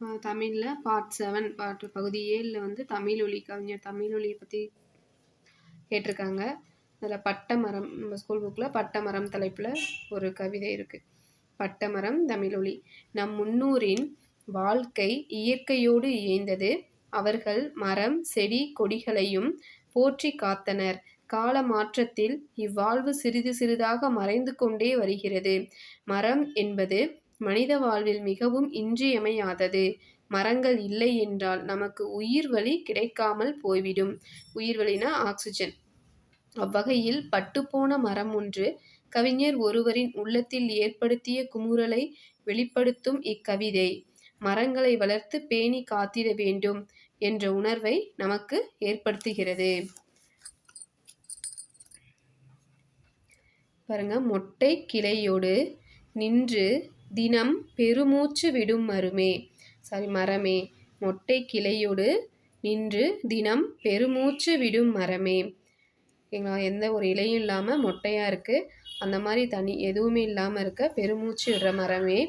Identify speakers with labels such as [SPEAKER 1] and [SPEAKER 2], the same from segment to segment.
[SPEAKER 1] தமிழில் part seven part பகுதி ஏழில் வந்து தமிழ் ஒலி கவிஞர் தமிழ் ஒலியை பற்றி கேட்டிருக்காங்க. அதில் பட்டமரம் நம்ம ஸ்கூல் புக்கில் பட்டமரம் தலைப்பில் ஒரு கவிதை இருக்குது பட்டமரம் தமிழொலி நம் முன்னூரின் வாழ்க்கை இயற்கையோடு இயைந்தது. அவர்கள் மரம் செடி கொடிகளையும் போற்றி காத்தனர். கால மாற்றத்தில் இவ்வாழ்வு சிறிது சிறிதாக மறைந்து கொண்டே வருகிறது. மரம் என்பது மனித வாழ்வில் மிகவும் இன்றியமையாதது. மரங்கள் இல்லை என்றால் நமக்கு உயிர் வழி கிடைக்காமல் போய்விடும். உயிர் வழினா ஆக்சிஜன். அவ்வகையில் பட்டுப்போன மரம் ஒன்று கவிஞர் ஒருவரின் உள்ளத்தில் ஏற்படுத்திய குமுறலை வெளிப்படுத்தும் இக்கவிதை. மரங்களை வளர்த்து பேணி காத்திட வேண்டும் என்ற உணர்வை நமக்கு ஏற்படுத்துகிறது. பாருங்க மொட்டை கிளையோடு நின்று தினம் பெருமூச்சு விடும் மருமே. சாரி மரமே. மொட்டை கிளையோடு நின்று தினம் பெருமூச்சு விடும் மரமே. ஓகேங்களா எந்த ஒரு இலையும் இல்லாமல் மொட்டையாக இருக்குது அந்த மாதிரி தனி எதுவுமே இல்லாமல் இருக்க பெருமூச்சு விடுற மரமே.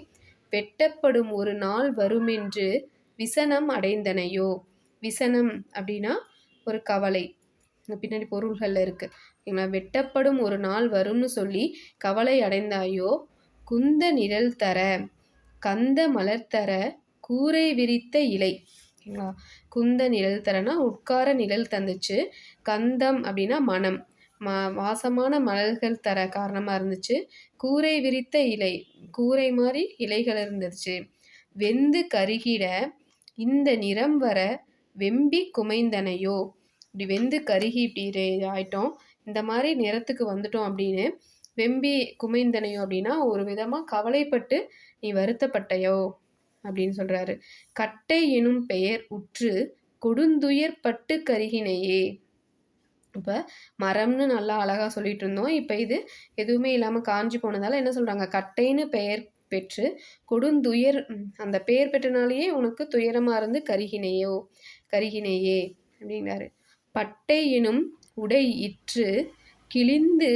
[SPEAKER 1] வெட்டப்படும் ஒரு நாள் வருமென்று விசனம் அடைந்தனையோ. விசனம் அப்படின்னா ஒரு கவலை. பின்னாடி பொருள்களில் இருக்குது ஓகேங்களா வெட்டப்படும் ஒரு நாள் வரும்னு சொல்லி கவலை அடைந்தாயோ குந்த நிழல் தர கந்த மலர் தர கூரை விரித்த இலை. ஓகேங்களா? குந்த நிழல் தரனா உட்கார நிழல் தந்துச்சு. கந்தம் அப்படின்னா மனம். மா வாசமான மலர்கள் தர காரணமாக இருந்துச்சு. கூரை விரித்த இலை. கூரை மாதிரி இலைகள் இருந்துச்சு. வெந்து கருகிட இந்த நிறம் வர வெம்பி குமைந்தனையோ. இப்படி வெந்து கருகி இப்படி ஆயிட்டோம். இந்த மாதிரி நிறத்துக்கு வந்துட்டோம் அப்படின்னு வெம்பி குமைந்தனையோ அப்படின்னா ஒரு விதமாக கவலைப்பட்டு நீ வருத்தப்பட்டையோ அப்படின்னு சொல்கிறாரு கட்டை எனும் பெயர் உற்று கொடுந்துயர் பட்டு கருகினையே இப்போ மரம்னு நல்லா அழகாக சொல்லிட்டு இருந்தோம். இப்போ இது எதுவுமே இல்லாமல் காஞ்சி போனதால் என்ன சொல்கிறாங்க கட்டைன்னு பெயர் பெற்று கொடுந்துயர் அந்த பெயர் பெற்றனாலேயே உனக்கு துயரமாக இருந்து கருகினையோ கருகினையே அப்படிங்கிறாரு. பட்டை எனும் உடை இற்று கிழிந்து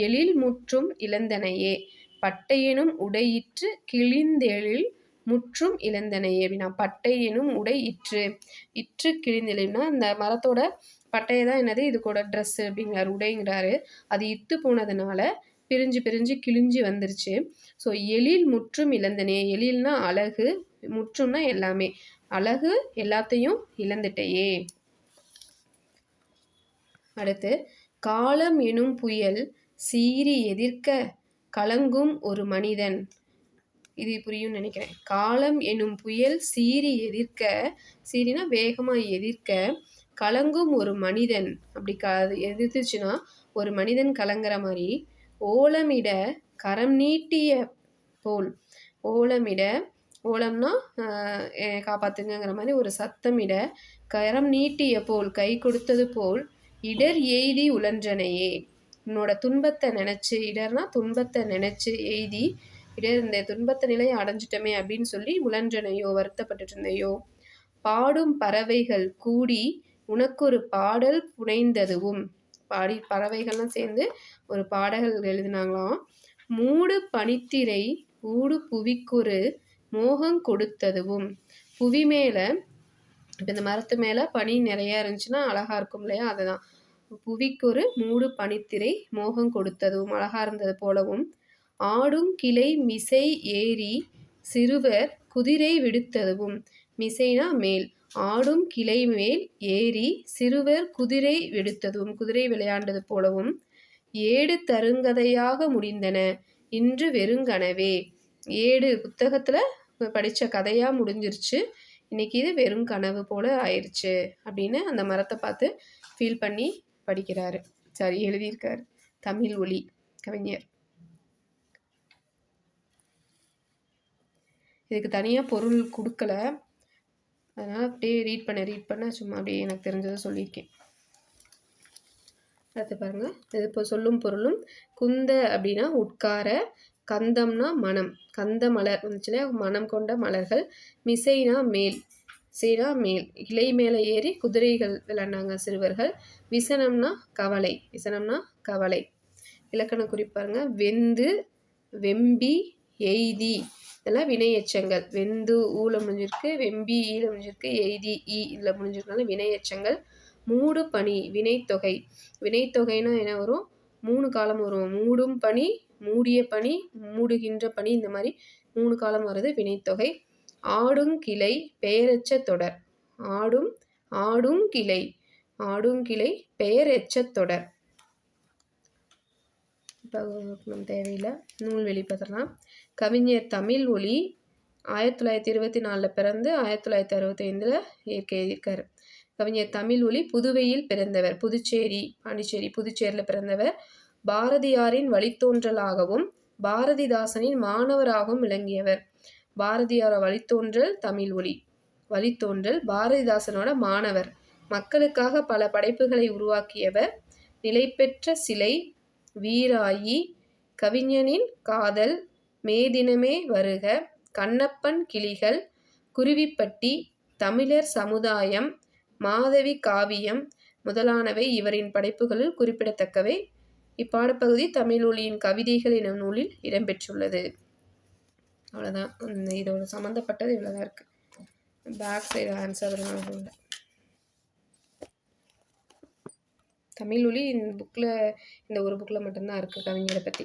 [SPEAKER 1] எழில் முற்றும் இழந்தனையே. பட்டையெனும் உடையிற்று கிழிந்தெழில் முற்றும் இழந்தனையே. அப்படின்னா பட்டை எனும் உடை இற்று இற்று கிழிந்தெழில்னா அந்த மரத்தோட பட்டையை தான் என்னது? இது கூட ட்ரெஸ்ஸு அப்படிங்கிறாரு உடைங்கிறாரு. அது இத்து போனதுனால பிரிஞ்சு பிரிஞ்சு கிழிஞ்சு வந்துருச்சு. ஸோ எழில் முற்றும் இழந்தனே. எழில்னா அழகு முற்றும்னா எல்லாமே. அழகு எல்லாத்தையும் இழந்துட்டையே. அடுத்து காலம் எனும் புயல் சீறி எதிர்க்க கலங்கும் ஒரு மனிதன். இது புரியும்னு நினைக்கிறேன். காலம் எனும் புயல் சீறி எதிர்க்க சீரினா வேகமாக எதிர்க்க கலங்கும் ஒரு மனிதன். அப்படி க எதிர்த்துச்சுன்னா ஒரு மனிதன் கலங்குற மாதிரி ஓலமிட கரம் நீட்டிய போல். ஓலமிட ஓலம்னா காப்பாத்துங்கிற மாதிரி ஒரு சத்தமிட கரம் நீட்டிய போல் கை கொடுத்தது போல் இடர் எய்தி உழன்றனையே. உன்னோட துன்பத்தை நினச்சி இடர்னா துன்பத்தை நினச்சி எய்தி இடர் இந்த துன்பத்தை நிலையை அடைஞ்சிட்டமே அப்படின்னு சொல்லி உழன்றனையோ வருத்தப்பட்டுட்டு இருந்தையோ பாடும் பறவைகள் கூடி உனக்கு ஒரு பாடல் புனைந்ததுவும் பாடி பறவைகள்லாம் சேர்ந்து ஒரு பாடல்கள் எழுதினாங்களாம். மூடு பனித்திரை ஊடு புவிக்கொரு மோகம் கொடுத்ததுவும் புவி மேலே இப்போ இந்த மரத்து மேலே பனி நிறையா இருந்துச்சுன்னா அழகாக இருக்கும் இல்லையா? அதுதான். புவிக்கொரு மூடு பனித்திரை மோகம் கொடுத்ததும் அழகாக இருந்தது போலவும் ஆடும் கிளை மிசை ஏறி சிறுவர் குதிரை விடுத்ததுவும் மிசைனா மேல் ஆடும் கிளை மேல் ஏறி சிறுவர் குதிரை விடுத்ததும் குதிரை விளையாண்டது போலவும் ஏடு தருங்கதையாக முடிந்தன இன்று வெறுங்கனவே. ஏடு புத்தகத்தில் படித்த கதையாக முடிஞ்சிருச்சு இன்றைக்கி இது வெறும் கனவு போல் ஆயிடுச்சு அப்படின்னு அந்த மரத்தை பார்த்து ஃபீல் பண்ணி படிக்கிறாரு. சரி எழுதியிருக்காரு. தமிழ் ஒளி கவிஞர். இதுக்கு தனியாக பொருள் கொடுக்கல. அதனால் அப்படியே ரீட் பண்ண ரீட் பண்ண சும்மா அப்படியே எனக்கு தெரிஞ்சதை சொல்லியிருக்கேன். அடுத்து பாருங்கள் இது இப்போ சொல்லும் பொருளும் குந்த அப்படின்னா உட்கார கந்தம்னா மனம். கந்த மலர் வந்துச்சுன்னா மனம் கொண்ட மலர்கள். மிசைனா மேல். சீனா மேல் இலை மேலே ஏறி குதிரைகள் விளையாண்டாங்க சிறுவர்கள். விசனம்னா கவலை விசனம்னா கவலை. இலக்கண குறிப்பாருங்க வெந்து வெம்பி எய்தி. இதெல்லாம் வினை எச்சங்கள். வெந்து ஊல முடிஞ்சிருக்கு. வெம்பி ஈல முடிஞ்சிருக்கு. எய்தி ஈ இதில் முடிஞ்சிருக்கனால வினையச்சங்கள் மூடு பனி வினைத்தொகை வினைத்தொகைனா என்ன வரும்? மூணு காலம் வரும். மூடும் பனி மூடிய பனி மூடுகின்ற பனி இந்த மாதிரி மூணு காலம் வருது வினைத்தொகை ஆடும் கிளை பெயரெச்ச தொடர். ஆடும் ஆடும் கிளை ஆடும் கிளை பெயரெச்ச தொடர். இப்போ தேவையில்லை. நூல் வெளிப்பதெல்லாம் கவிஞர் தமிழ் ஒளி ஆயிரத்தி தொள்ளாயிரத்தி இருபத்தி நாலில் பிறந்து ஆயிரத்தி தொள்ளாயிரத்தி அறுபத்தைந்தில் இயற்கை எழுதியிருக்காரு. கவிஞர் தமிழ் ஒளி புதுவையில் பிறந்தவர். புதுச்சேரி பாண்டிச்சேரி புதுச்சேரியில் பிறந்தவர். பாரதியாரின் வழித்தோன்றலாகவும் பாரதிதாசனின் மாணவராகவும் விளங்கியவர். பாரதியார வழித்தோன்றல் தமிழ் ஒளி வழித்தோன்றல் பாரதிதாசனோட மாணவர். மக்களுக்காக பல படைப்புகளை உருவாக்கியவர். நிலைபெற்ற சிலை வீராயி கவிஞனின் காதல் மேதினமே வருக கண்ணப்பன் கிளிகள் குருவிப்பட்டி தமிழர் சமுதாயம் மாதவி காவியம் முதலானவை இவரின் படைப்புகளில் குறிப்பிடத்தக்கவை. இப்பாடப்பகுதி தமிழ் ஒளியின் கவிதைகள் எனும் நூலில் இடம்பெற்றுள்ளது. அவ்வளோதான் இதோட சம்மந்தப்பட்டது இவ்வளோதான் இருக்குது பேக் சைடு ஆன்சர் இல்லை. தமிழ் ஒளி இந்த புக்கில் இந்த ஒரு புக்கில் மட்டும்தான் இருக்குது கவிஞரை பற்றி